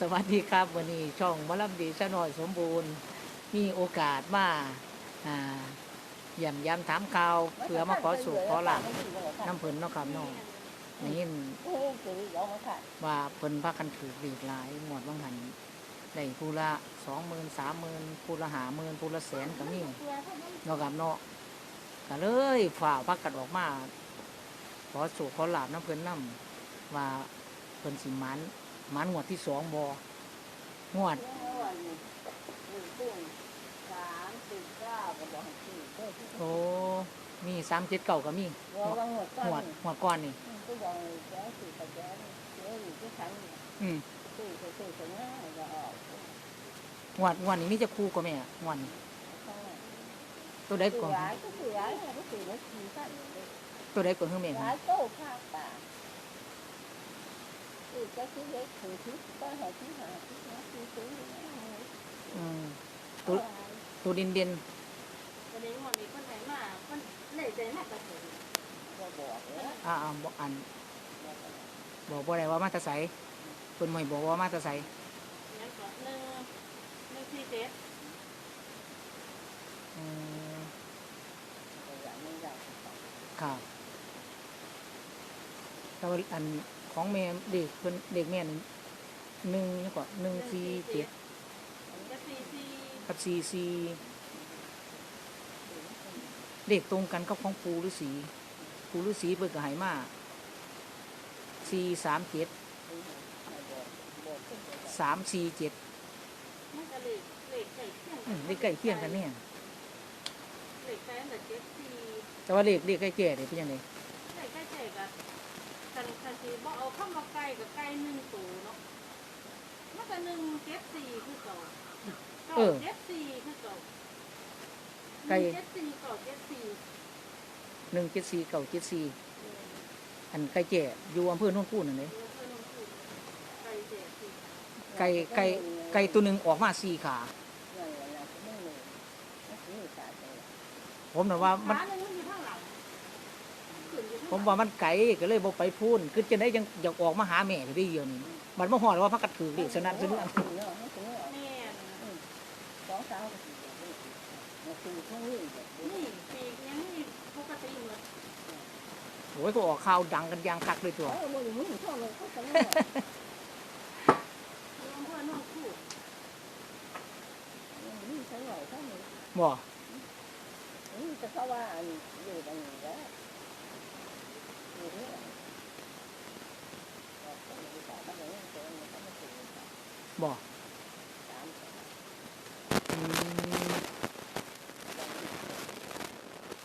สวัสดีครับวันนี้ช่องมะลำดีชะน่อยสมบูรณ์ มีโอกาสมาอ่าเยี่ยมยามถามข่าวเพื่อมาขอสูขอหลักน้ำเพิ่นเนาะครับน้องนี่ว่าเพิ่นพากันถือดีหลายหมดบางหันได้ภูละสองหมื่นสามหมื่นผู้ละหาหมื่นผู้ละแสนก็มีเนาะครับเนาะก็เลยฝ่าพักกันออกมาขอสูขอหลาบน้ำเพิ่นนํว่าเพิ่นสิมัน หมันงวดที่สองบ่งวดโอ้มีสามเจ็ดเก่าก็มีหวดหวดก้อนนี่อืมหวดหวดนี่มีจะคู่ก็แม่หวดนี่ตัวใดก่อนตัวใดก่อนคือแม่หลายโต้ข้างป่าคือจะคิดเล็กถึงคิดก็หาที่หาที่หาที่ซื้ออืม ตัวตัวเด่นเด่นวันนี้มันมีคนไหนมาคนไหนใจมากกระสุนก็บอกแล้วๆอ่าอ่าบอกอันบอกบ่ได้ว่ามาแตะไสเพิ่นไม่บอกว่ามาแตะไสงั้นก็หนึ่งหนึ่งสี่เจ็ดอืมอย่างนี้อย่างครับแต่ว่าอัน ของแม่เด็กเพิ่นเด็กแม่นี่หนึ่งนี่กว่าหนึ่งสี่เจ็ดกับสี่สี่เด็กตรงกันกับของปูฤาษีปูฤาษีเปิดกระหายมาสี่สามเจ็ดสามสี่เจ็ดมันก็เลขไก่เที่ยงอืมเลขใกล้เคียงกันเนี่ยแต่ว่าเลขเลขใกล้แก่เนี่ยเป็นยังไง เลขไก่ไก่กับคั นคันสีบอกเอาเข้ามาไก่กับไก่หนึ่งตัวเนาะมันก็หนึ่งเจ็ดสี่คือเก่าเก่าเจ็ดสี่คือเก่าเจ็ดสี่เก่าเจ็ดสี่หนึ่งเจ็ดสี่เก้าเจ็ดสี่อันใกล้แก่อยู่อำเภอโน่นคู่นั่นเลยไก่เจ็ดสี่ไก่ไก่ไก่ตัวหนึ่งออกมาสี่ขานั่นแหละนะไม่เลยไม่ถือสาเลยผมน่ะว่ามัน ผมว่ามันไก่ก็เลยบอกไปพูนคือจะได้ยังอยากออกมาหาแม่ได้เดียวนี่บัดมาหอดว่าพักกัดถือด็กสนั่นสนั่นสองสาวสี่พวกนี้นี่ปีกยังปกติหมดโอ้ยก็ออกข่าวดังกันยางคักเลยตัวเออมึงมึงชอบเลยเขาจะไม่รวมเพื่อนน้องคู่มึงใช้หน่อยเขาหนึ่งบ่จะเขาว่าอันอยู่ตรงนี้แล้ว อยู่นี่บ่อืม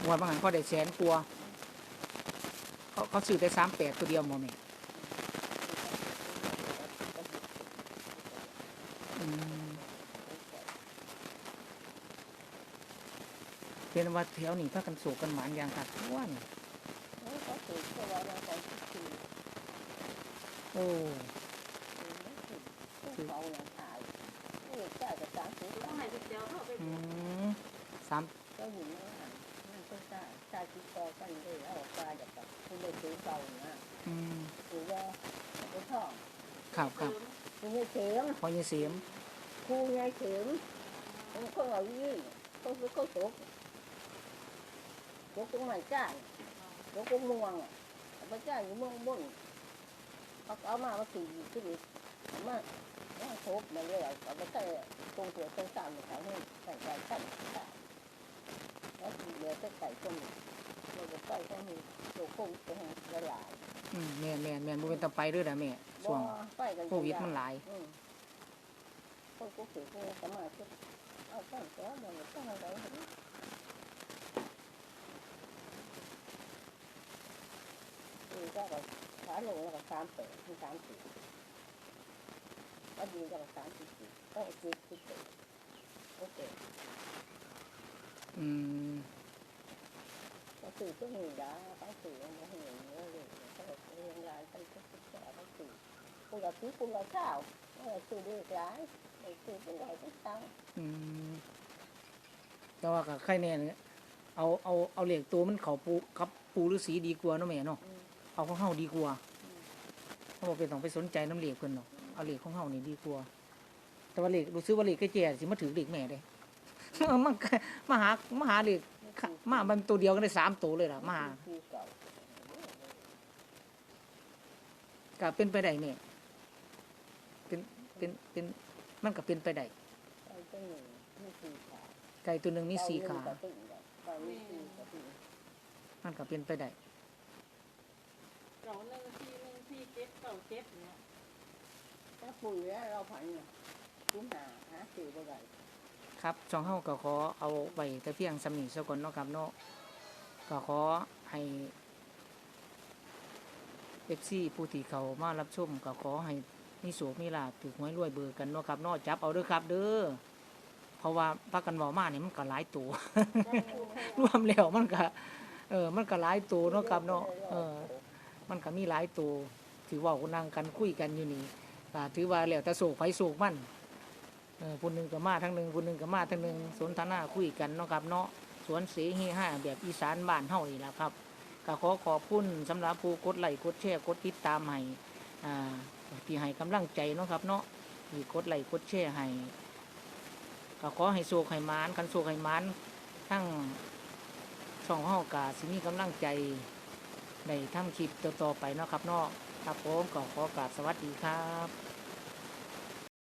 งวดบางหันเขาได้แสนกลัวาเขาเขาซื้อแต่สามแปดตัวเดียวหมอแม่อืมเป็นว่าแถวนี้พากันโศกกันหมานอยางคักว่าน โอ้ต้องให้เดียวเข้าไปอืมสามก็อยู่นั่นนั่นก็ใช่ใช่ที่อกันเลยเอาปลาจากกับคุณเลยซื้อเก่านะอืมหรือว่าไม่ชอบครับครับคุณยายเข็มพอยายเสียมครูยายเข็มผมก็เอายี่เขาคือเขาตกตกตรงไหนจ้าตกตรงม่วงอะไปจ้าอยู่เมืองบน เขาเอามามาสี่ขึ้นอีกมาว่าทบมาเรื่อยเอาไปใส่ตรงตัวตรงสามเขาให้ใส่ใส่ใส่แล้วเหลือแต่ไก่ต้มเราจะใส่แค่นี้ตัวโควิดไปให้ละลายอืมแม่นแม่นแม่นบ่เป็นตะไปเด้วยนะแม่ช่วงไปกันโควิดมันหลายอืมคนก็ถือว่าสมาชิกเอาตั้งแต่มันตั้งอะไรเห็นก็แบบ ขาลงแล้วก็สามแปดถึงสามสี่ก็ดีก็สามสี่สี่ก็สิบสิบเอ็ดโอเคอืมก็สื่อก็มีดาเขาสื่อมาเห็นเยอะเลยเขาเรียนรายไปก็สื่อเขาสื่อกูอยากซื้อกูอยากข้าวสื่อดีร้ายสื่อเป็นไรก็ตังอืมแต่ว่ากับใครแน่เนี่ยเอาเอาเอาเหล็กตัวมันเขาปูกับปูฤาษีดีกว่าเนาะแม่เนาะ เอาของเฮาดีกว่าเขาบอกเป็นต้องไปสนใจน้ำเหล็กเพิ่นเนาะเอาเลขของเฮานี่ดีกว่าแต่ว่าเลขรู้สึกว่าเลขแก่ๆสิมาถือเลขแม่เด้มันก็มาหามาหาเลขมามันตัวเดียวกันได้สามตัวเลยล่ะมาหาคือเก่าก็เป็นไปได้แม่เป็นเป็นเป็นมันก็เป็นไปได้ไอ้เจ้าหนึ่งนี่คือขาไก่ตัวหนึ่งมีสี่ขาเก้หนึ่งกับตึ้งเนี่ยเก้านี่คือกับตึ้งมันก็เป็นไปได้เก่าหนึ่งสี่หนึ่งสี่เจ็ดเก่าเจ็ดเนี่ยถ้าปุ๋ยแล้วเราผันเนี่ยคุ้มหาหาสื่อบ่ได้ครับช่องเฮาก็ขอเอาไว้แต่เพียงสำนีซะก่อนเนาะครับเนาะก็ขอให้เอฟซีผู้ที่เขามารับชมก็ขอให้มีโสมีลาภถูกหวยรวยเบอร์กันเนาะครับเนาะจับเอาเด้อครับ เด้อเพราะว่าพักกันเว้ามานี่มันก็หลายตัว รวมแล้วมันก็เออมันก็หลายตัวเนาะครับเนาะเออ มันก็มีหลายตัวถือว่านั่งกันคุยกันอยู่นี่ถือว่าแล้วแต่โศกไผโศกมันคนหนึ่งก็มาทั้งหนึ่งคนหนึ่งก็มาทั้งหนึ่งสนทนาคุยกันเนาะครับเนาะสวนเสเฮห้าแบบอีสานบ้านเฮานี่แหละครับก็ขอขอบคุณสำหรับผู้กดไลค์กดแชร์กดติดตามให้อ่าที่ให้กำลังใจเนาะครับเนาะที่กดไลค์กดแชร์ให้ก็ขอให้โศกให้มานกันโศกให้มานทั้งช่องเฮากาสิมีกำลังใจ ในทำคลิปต่อๆไปเนาะครับเนาะครับผมก็ขอกราบสวัสดีครับ